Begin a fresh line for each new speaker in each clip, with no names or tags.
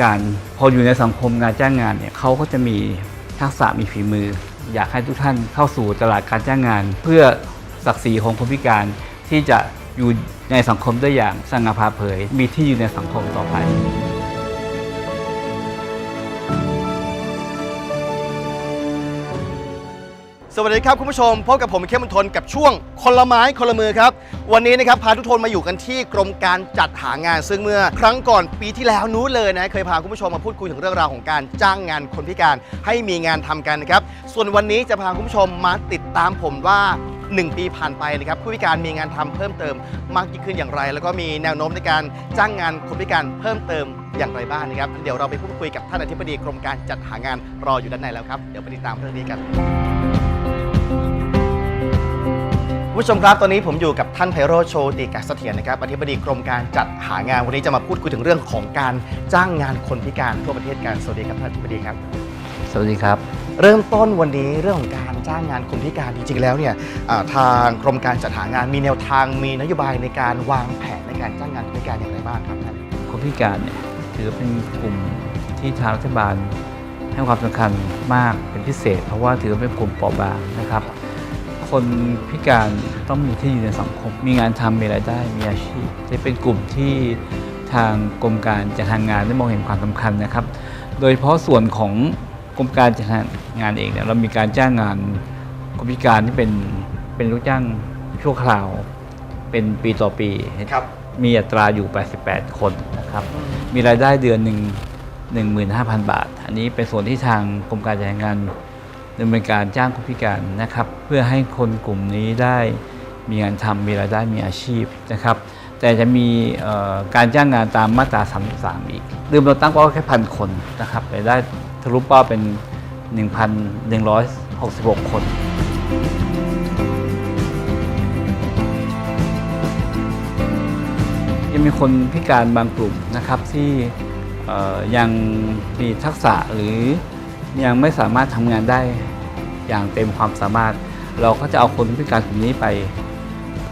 การ พออยู่ในสังคมงานจ้างงานเนี่ยเขาก็จะมีทักษะมีฝีมือ อยากให้ทุกท่านเข้าสู่ตลาดการจ้างงาน เพื่อศักดิ์ศรีของคนพิการที่จะอยู่ในสังคมได้อย่างสง่าผ่าเผย มีที่อยู่ในสังคมต่อไป
สวัสดีครับคุณผู้ชมพบกับผมเข้มมนทนกับช่วงคนละไม้คนละมือครับ วันนี้นะครับพาทุกทนมาอยู่กันที่กรมการจัดหางาน ซึ่งเมื่อครั้งก่อนปีที่แล้วนู้นเลยนะเคยพาคุณผู้ชมมาพูดคุยถึงเรื่องราวของการจ้างงานคนพิการให้มีงานทำกันนะครับส่วนวันนี้จะพาคุณผู้ชมมาติดตามผมว่า 1 ปีผ่านไปนะครับผู้พิการมีงานทำเพิ่มเติมมากยิ่งขึ้นอย่างไร แล้วก็มีแนวโน้มในการจ้างงานคนพิการเพิ่มเติมอย่างไรบ้างนะครับเดี๋ยวเราไปพูดคุยกับท่านอธิบดีกรมการจัดหางานรออยู่ด้านในแล้วครับเดี๋ยวไปติดตามเรื่องนี้กัน ผู้ชมครับตอนนี้ผมอยู่กับท่านไพโรจน์โชติกัสเสถียรนะครับอธิบดีกรมการจัดหางานวันนี้จะมาพูดคุยถึงเรื่องของการจ้างงานคนพิการทั่วประเทศกันสวัสดีครับท่านอธิบดีครับ
สวัสดีครับ
เริ่มต้นวันนี้เรื่องของการจ้างงานคนพิการจริงๆแล้วเนี่ยอ่าทางกรมการจัดหางานมีแนวทางมีนโยบายในการวางแผนในการจ้างงานคนพิการอย่างไรบ้างครับท่าน
คนพิการเนี่ยถือเป็นกลุ่มที่ทางรัฐบาลให้ความสำคัญมากเป็นพิเศษ เพราะว่าถือว่าเป็นกลุ่มเปราะบางนะครับ คนพิการต้องมีที่อยู่ในสังคม มีงานทำมีรายได้ มีอาชีพจะเป็นกลุ่มที่ทางกรมการจัดหางานได้มองเห็นความสำคัญนะครับ โดยเฉพาะส่วนของกรมการจัดหางานเองเนี่ยเรามีการจ้างงานคนพิการที่เป็นเป็นลูกจ้างชั่วคราว เป็นปีต่อปี
ครับ
มีอัตราอยู่ 88 คนนะครับ มีรายได้เดือนหนึ่ง15,000 บาท อันนี้เป็นส่วนที่ทางกรมการจัดงาน ดำเนินการจ้างคนพิการนะครับ เพื่อให้คนกลุ่มนี้ได้มีงานทำมีรายได้มีอาชีพนะครับ แต่จะมีการจ้างงานตามมาตรา33อีกเดิมเราตั้งเป้าแค่พันคนนะครับแต่ได้ทะลุเป้าเป็น 1,166 คนยังมีคนพิการบางกลุ่มนะครับที่ยังมีทักษะหรือยังไม่สามารถทำงานได้ อย่างเต็มความสามารถ เราก็จะเอาคนพิการกลุ่มนี้ไป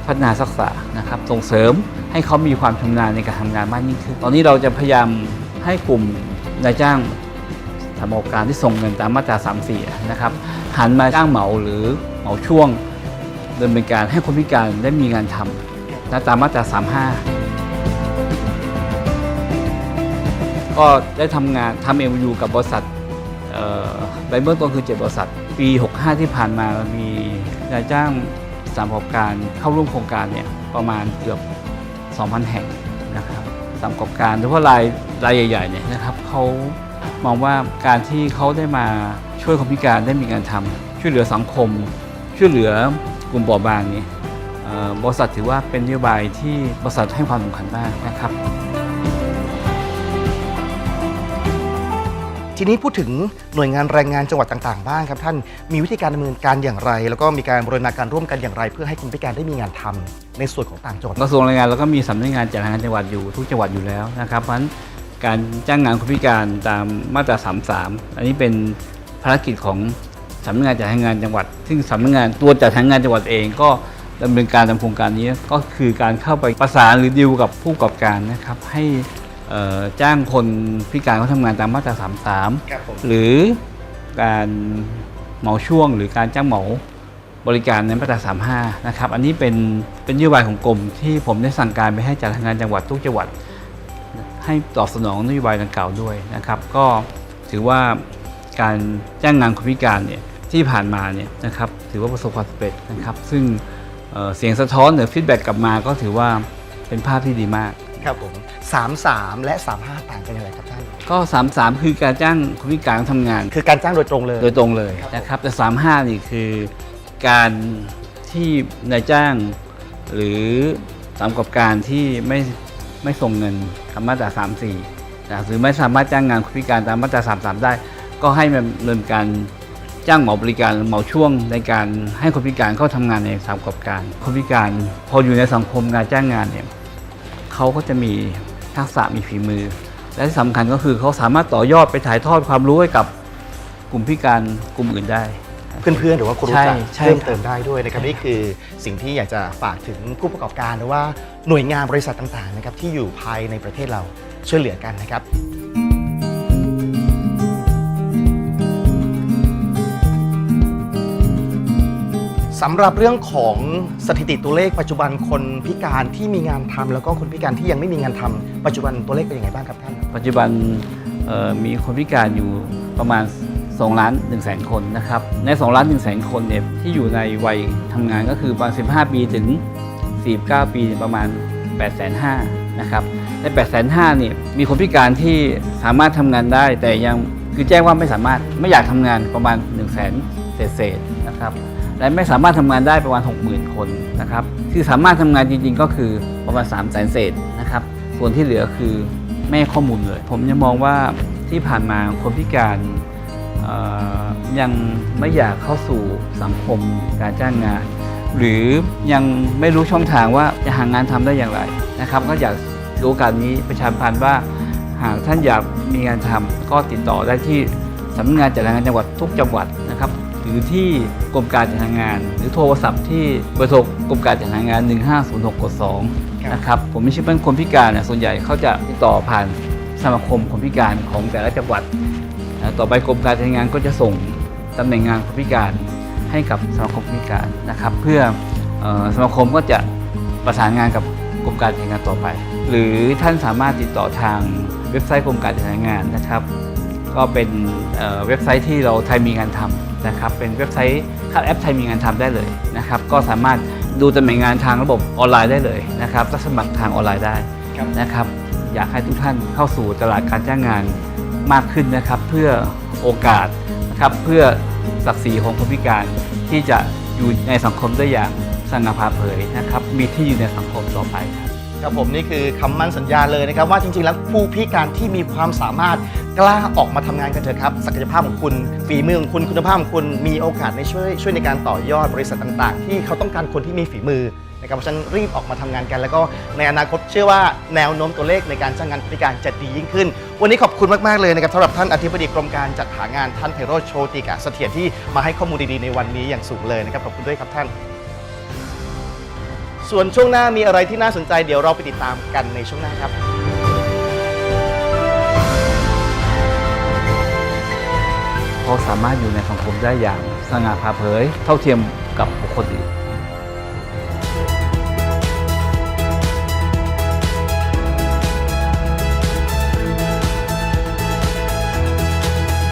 พัฒนาทักษะนะครับ ส่งเสริมให้เขามีความชำนาญในการทำงานมากยิ่งขึ้น ตอนนี้เราจะพยายามให้กลุ่มนายจ้างทำโอกการที่ส่งเงินตามมาตรา3 4นะครับหันมาจ้างเหมาหรือเหมาช่วงดำเนินการให้คนพิการได้มีงานทำนะตามมาตรา35 ก็ได้ทำงานทำเอ็มยูกับบริษัท ในเบื้องต้นคือ 7 บริษัท ปี 65 ที่ผ่านมามีนายจ้างสามประกอบการเข้าร่วมโครงการเนี่ยประมาณเกือบ 2,000 แห่งนะครับสามประกอบการโดยเฉพาะรายรายใหญ่ๆเนี่ยนะครับเขามองว่าการที่เขาได้มาช่วยคนพิการได้มีงานทำช่วยเหลือสังคม ช่วยเหลือกลุ่มเปราะบางเนี่ยบริษัทถือว่าเป็นนโยบายที่บริษัทให้ความสำคัญมากนะครับ
ทีนี้พูดถึงหน่วยงานแรงงานจังหวัดต่างๆ บ้างครับท่านมีวิธีการดำเนินการอย่างไร แล้วก็มีการบริณาการร่วมกันอย่างไร เพื่อให้คนพิการได้มีงานทำในส่วนของต่างจังหวัด
กระทรวงแรงงานเราก็มีสำนักงานจัดหางานจังหวัดอยู่ทุกจังหวัดอยู่แล้วนะครับ เพราะฉะนั้นการจ้างงานคนพิการตามมาตรา 33 อันนี้เป็นภารกิจของสำนักงานจัดหางานจังหวัด ซึ่งสำนักงานตัวจัดหางานจังหวัดเองก็ดำเนินการตามโครงการนี้ก็คือการเข้าไปประสานหรือดีลกับผู้ประกอบการนะครับให้ จ้างคนพิการเขาทำงานตามมาตรา 33
ครับผม
หรือการเหมาช่วงหรือการจ้างเหมาบริการในมาตรา 35 นะครับ อันนี้เป็นเป็นนโยบายของกรมที่ผมได้สั่งการไปให้จัดงานจังหวัดทุกจังหวัด ให้ตอบสนองนโยบายดังกล่าวด้วยนะครับ ก็ถือว่าการจ้างงานคนพิการเนี่ยที่ผ่านมาเนี่ยนะครับถือว่าประสบความสำเร็จนะครับ ซึ่งเอ่อเสียงสะท้อนหรือฟีดแบ็กกลับมาก็ถือว่าเป็นภาพที่ดีมาก
ครับผม33 และ 35 ต่างกันอย่างไรครับท่าน
ก็ 33 คือการจ้างคนพิการทำงาน
คือการจ้างโดยตรงเลย
โดยตรงเลย
ครับ
นะครับแต่ 35 นี่คือการที่นายจ้าง หรือสามประกอบการที่ไม่ไม่ส่งเงินตามมาตรา34นะหรือไม่สามารถจ้างงานคนพิการตามมาตรา33 ได้ ก็ให้มันดำเนินการจ้างเหมาบริการเหมาช่วงในการให้คนพิการเข้าทำงานในสามประกอบการคนพิการ พออยู่ในสังคมงานจ้างงานเนี่ย เขาก็จะมีทักษะมีฝีมือ และที่สำคัญก็คือเขาสามารถต่อยอดไปถ่ายทอดความรู้ให้กับกลุ่มพิการกลุ่มอื่นได้
เพื่อนๆหรือว่าคนรู้จัก
ใช่ใช่
เพิ่มเติมได้ด้วยนะครับนี่คือสิ่งที่อยากจะฝากถึงผู้ประกอบการหรือว่าหน่วยงานบริษัทต่างๆนะครับที่อยู่ภายในประเทศเราช่วยเหลือกันนะครับ สำหรับเรื่องของสถิติตัวเลขปัจจุบันคนพิการที่มีงานทำแล้วก็คนพิการที่ยังไม่มีงานทำปัจจุบันตัวเลขเป็นยังไงบ้างครับท่าน
ปัจจุบันมีคนพิการอยู่ประมาณ2ล้าน1แสนคนนะครับใน2ล้าน1แสนคนเนี่ยที่อยู่ในวัยทำงานก็คือประมาณ 15 ปีถึง 49 ปีประมาณ8 5 0 0 0นะครับใน8 5 0 0 0เนี่ยมีคนพิการที่สามารถทำงานได้ แต่ยังคือแจ้งว่าไม่สามารถไม่อยากทำงานประมาณ1 0 0 0 0แสนเศษๆนะครับ และไม่สามารถทำงานได้ประมาณ 60,000 คนนะครับคือสามารถทำงานจริง ๆ ก็คือประมาณ3 0 0 0 0เศษนะครับส่วนที่เหลือคือไม่ข้อมูลเลย ผมยังมองว่าที่ผ่านมาคนพิการยังไม่อยากเข้าสู่สังคมการจ้างงาน หรือยังไม่รู้ช่องทางว่าจะหางานทำได้อย่างไรนะครับ ก็อยากรู้โอกาสนี้ประชามพันธ์ว่าหากท่านอยากมีงานทำก็ติดต่อได้ที่สำนักงานจัดหางานจังหวัดทุกจังหวัด รับหรือที่กรมการจัดหางาน หรือโทรศัพท์ที่เบอร์โทรกรมการจัดหางาน 1506กด2นะครับผมไม่ใช่เป็นคนพิการเนี่ยส่วนใหญ่เขาจะติดต่อผ่านสมาคมคนพิการของแต่ละจังหวัดนะต่อไปกรมการจัดหางานก็จะส่งตำแหน่งงานคนพิการให้กับสมาคมคนพิการนะครับ เพื่อเออสมาคมก็จะประสานงานกับกรมการจัดหางานต่อไป หรือท่านสามารถติดต่อทางเว็บไซต์กรมการจัดหางานนะครับ ก็เป็นเอ่อเว็บไซต์ที่เราไทยมีงานทำ นะครับเป็นเว็บไซต์เข้าแอปไทยมีงานทำได้เลยนะครับก็สามารถดูตำแหน่งงานทางระบบออนไลน์ได้เลยนะครับและสมัครทางออนไลน์ได้นะครับอยากให้ทุกท่านเข้าสู่ตลาดการจ้างงานมากขึ้นนะครับ เพื่อโอกาสนะครับเพื่อศักดิ์ศรีของคนพิการที่จะอยู่ในสังคมได้อย่างสง่าผ่าเผยนะครับ มีที่อยู่ในสังคมต่อไปครับ
ครับผมนี่คือคำมั่นสัญญาเลยนะครับ ว่าจริงๆ แล้วผู้พิการที่มีความสามารถกล้าออกมาทำงานกันเถอะครับ ศักยภาพของคุณฝีมือของคุณคุณภาพของคุณมีโอกาสในช่วยช่วยในการต่อยอดบริษัทต่างๆ ที่เขาต้องการคนที่มีฝีมือนะครับเพราะฉะนั้นรีบออกมาทำงานกัน แล้วก็ในอนาคตเชื่อว่าแนวโน้มตัวเลขในการจ้างงานผู้พิการจะดียิ่งขึ้น วันนี้ขอบคุณมากๆเลยนะครับสำหรับท่านอธิบดีกรมการจัดหางานท่านไพโรจน์โชติกะเสถียรที่มาให้ข้อมูลดีๆในวันนี้อย่างสูงเลยนะครับขอบคุณด้วยครับท่าน ส่วนช่วงหน้ามีอะไรที่น่าสนใจเดี๋ยวเราไปติดตามกันในช่วงหน้าครับ
เขาสามารถอยู่ในสังคมได้อย่างสง่าผ่าเผย เท่าเทียมกับบุคคลอื่น